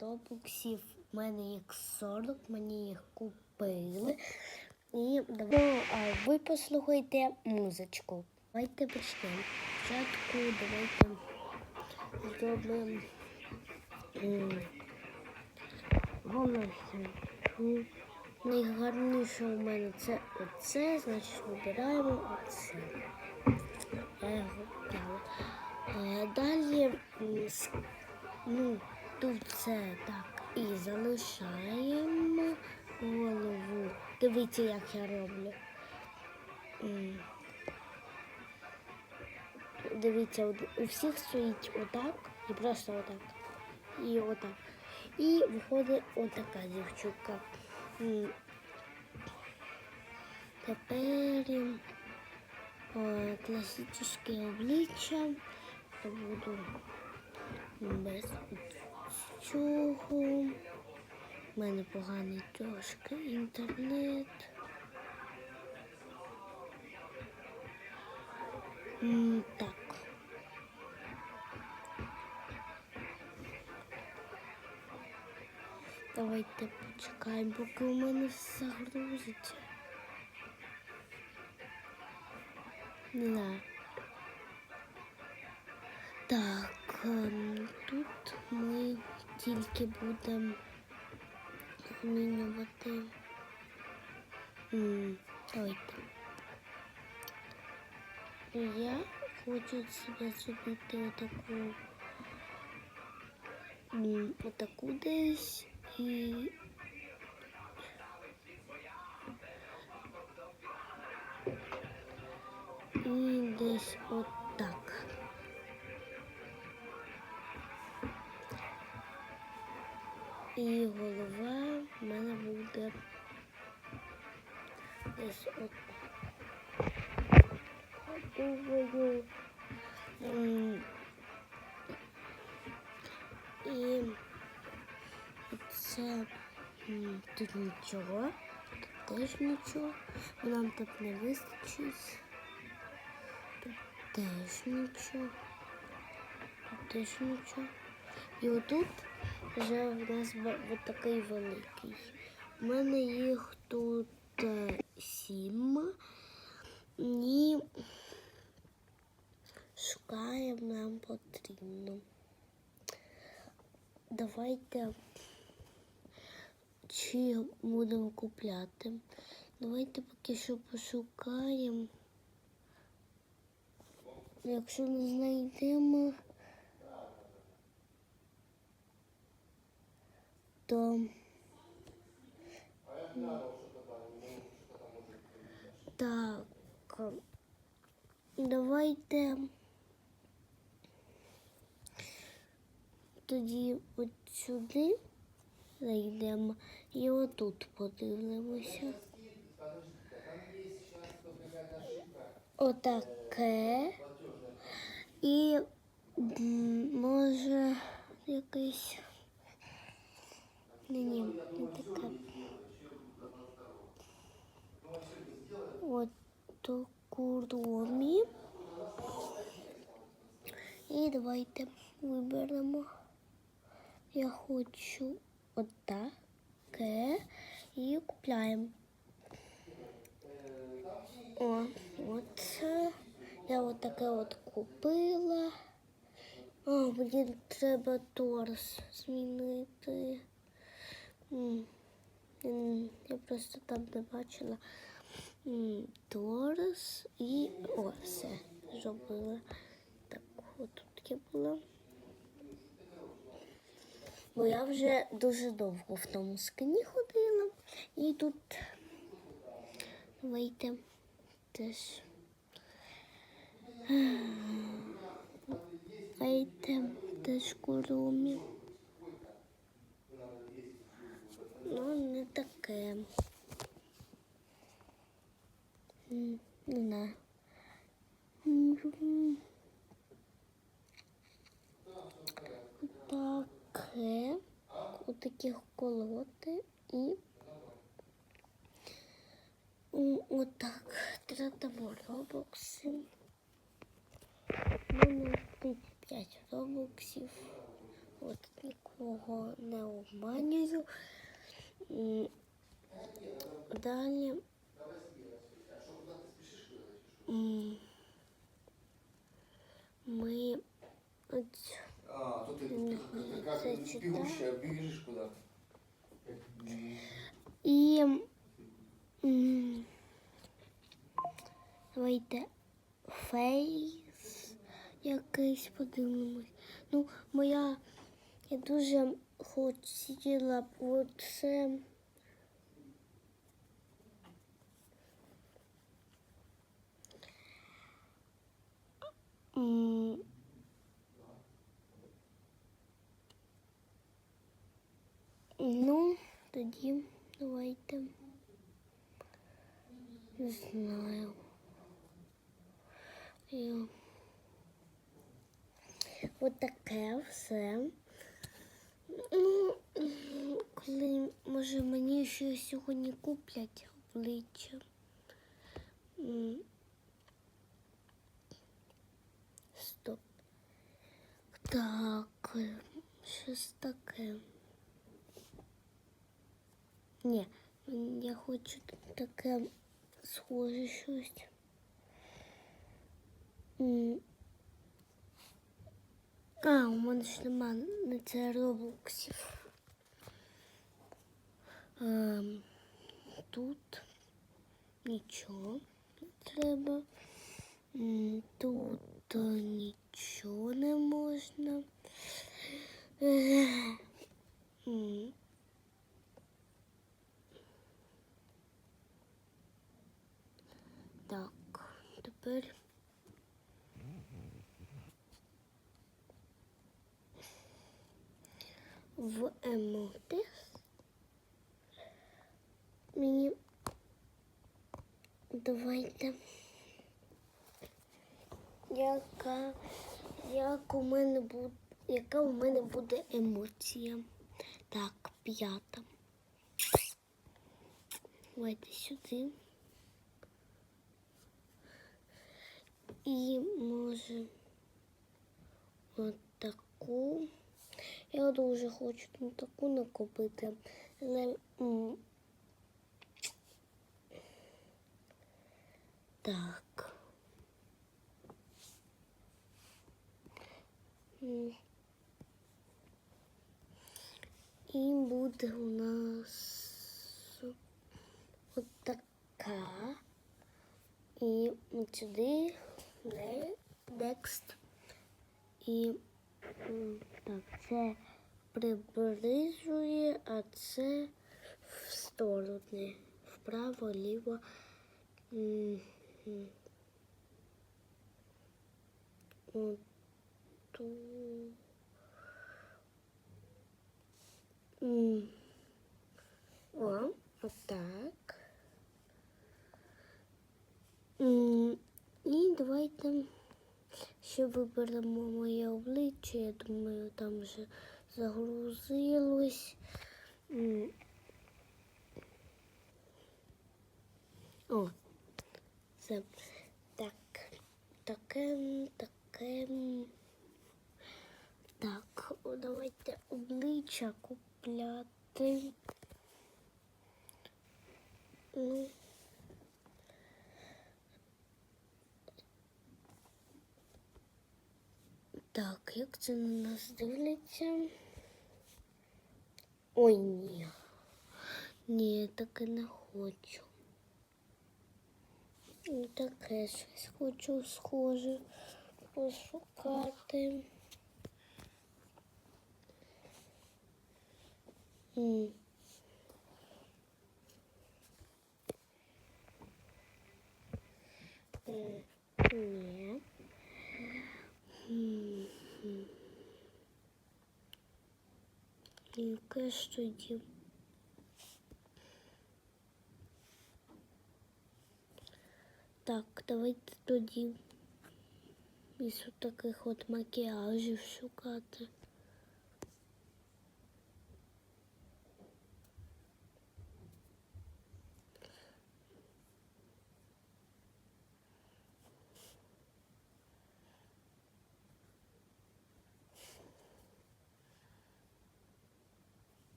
робоксів. У мене їх 40, мені їх купили. І давай, а ви послухайте музичку. Давайте почнемо. Спочатку давайте зробимо м, Найгарніше у мене це оце, значить вибираємо оце. Взяла. Е, Далі ну, тут це так і залишаємо голову. Дивіться, як я роблю. Дивіться, у всіх стоїть отак і просто отак. І отак. І виходить отака дівчинка. Тепер класичне обличчя. Буду без цього. У мене поганий трошки інтернет. М, Так. Давайте почекаємо, поки у мене загрузиться. Не. Так, тільки будемо змінювати. М, Давайте. Я хочу себе зробити отаку, м, отаку десь і. І десь отак. І голова в мене буде десь от. Думаю. І це тут нічого, тут теж нічого, нам тут не вистачить. Тут теж нічого, тут теж нічого. І отут вже в нас такий великий. У мене їх тут е, сім. І шукаємо нам потрібно. Давайте чи будемо купляти. Давайте поки що пошукаємо. Якщо не знайдемо, то так. Давайте тоді от сюди зайдемо і отут подивимося. Отаке. І може якесь. Ні, ні, не таке. От таку. І давайте виберемо. Я хочу отаке і купляємо. О, от я отаке от купила. А, мені треба торс змінити. Я просто там не бачила. М, Торс і о, все зробила. Так, от тут я була. Бо я вже дуже довго в тому скині ходила. І тут давайте теж. Давайте теж куромі. Ну, не таке. Не Таке. Отаких колоти і отак. Тратимо робокси. У мене 5 робоксів. От нікого не обманюю. Далі. Ми А, бегущая, бежишь куда? Как, м, І давайте фейс якийсь подивимось. Ну, моя я дуже хотіла б оце. М, Ну, тоді давайте. Не знаю. Я... От таке все. Ну, коли, може, мені ще сьогодні куплять обличчя. Стоп. Так, щось таке. Ні, я хочу таке схоже щось. М. А, у мене ж нема на це роблоксів. Ем, тут нічого не треба. М, Тут е, нічого не можна. Ех, м. Так, тепер. В емоти. Мені давайте. Яка, як у мене буде, яка у мене буде емоція? Так, п'ята. Давайте сюди. І може от таку. Я дуже хочу там таку накопити. Але так. І буде у нас от така. І от сюди next. І так, це приближує, а це в сторони. Вправо, ліво. О, отак. І давайте ще виберемо моє обличчя. Я думаю, там вже загрузилось. О, це так, таке, таке. Так, давайте обличчя купляти. Ну. Так, як це на нас дивляться? Ой, ні. Ні, таке не хочу. Ну, Таке щось хочу схоже пошукати. М. Яке ж тоді? Так, давайте тоді із таких от макіяжів шукати.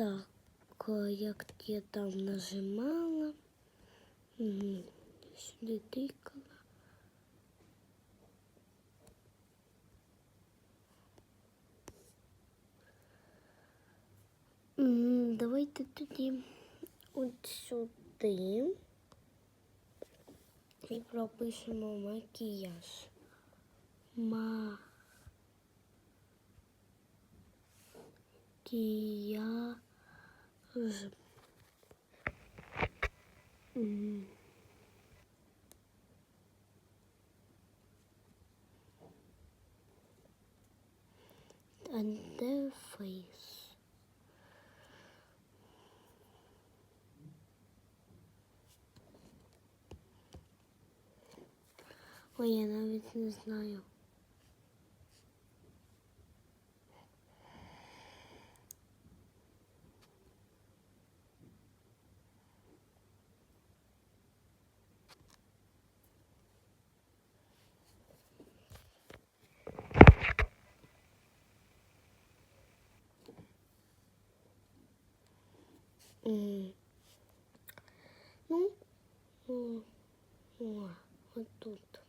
Так, як я там нажимала. Сюди тикала. Давайте тоді от сюди і пропишемо макіяж. Ма. Макіяж. М. And their face. Ой, я навіть не знаю. Ну, о, вот тут.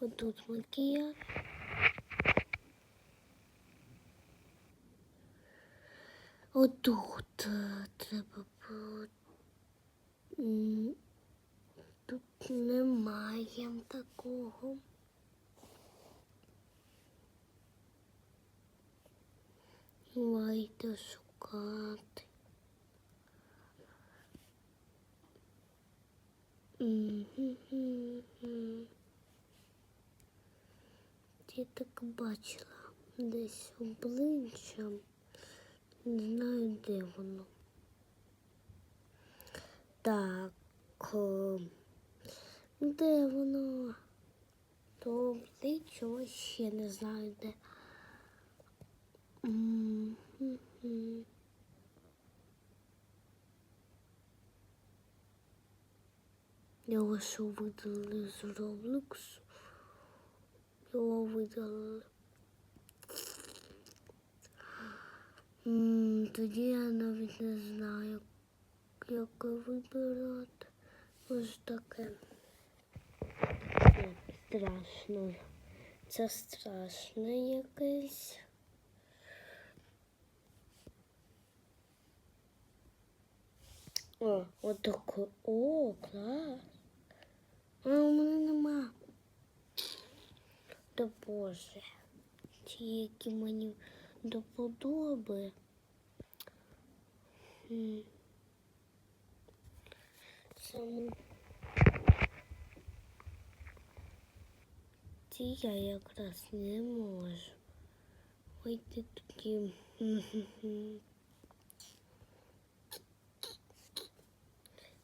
Вот тут макияж. От тут е, треба. Тут немає такого. Давайте шукати. Я так бачила десь обличчя. Не знаю, де воно. Так. Де воно? То обличчя ще не знаю де. Мгм. Його що видали з Роблоксу? Його видали. Тоді я навіть не знаю, як вибирати. Ось таке. Страшно. Це страшне якесь. О, отако. О, клас. А у мене нема. Та Боже. Ті, які мені до подоби. Саме ці я якраз не можу. Ой, ти тоді.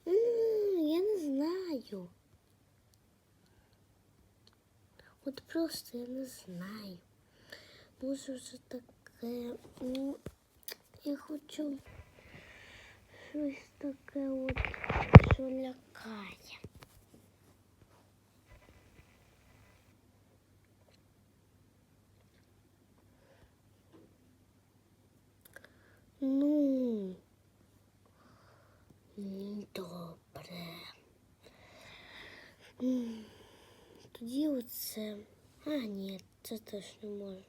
Я не знаю. От просто я не знаю. Може вже таке. Ну, я хочу щось таке от, що лякає. Ну, це теж не можу.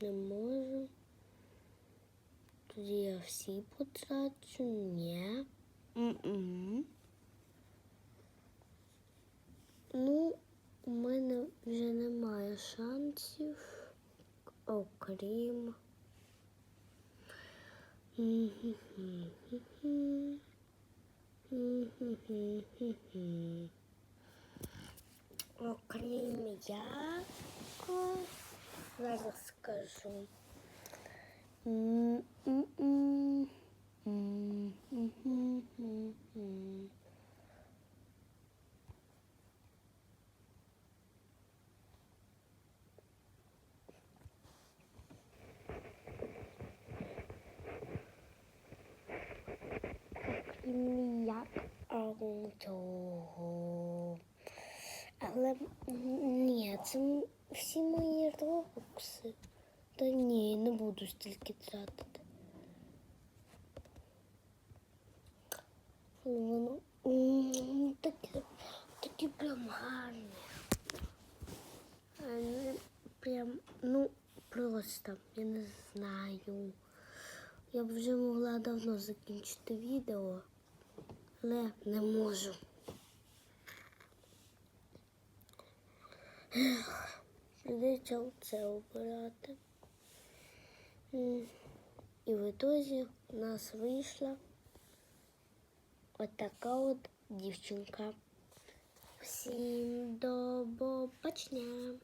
Не можу. Тоді я всі потрачу. Ні. М-м. Ну, у мене вже немає шансів, окрім. Окрім як, зараз скажу. Як а. Але ні, це всі мої робокси. Та ні, не буду стільки тратити. Воно таке, такі прям гарні. А не прям, ну, просто, я не знаю. Я б вже могла давно закінчити відео, але не можу. Ех, Придеться це обирати. І в ітозі у нас вийшла отака от дівчинка. Всім до побачення!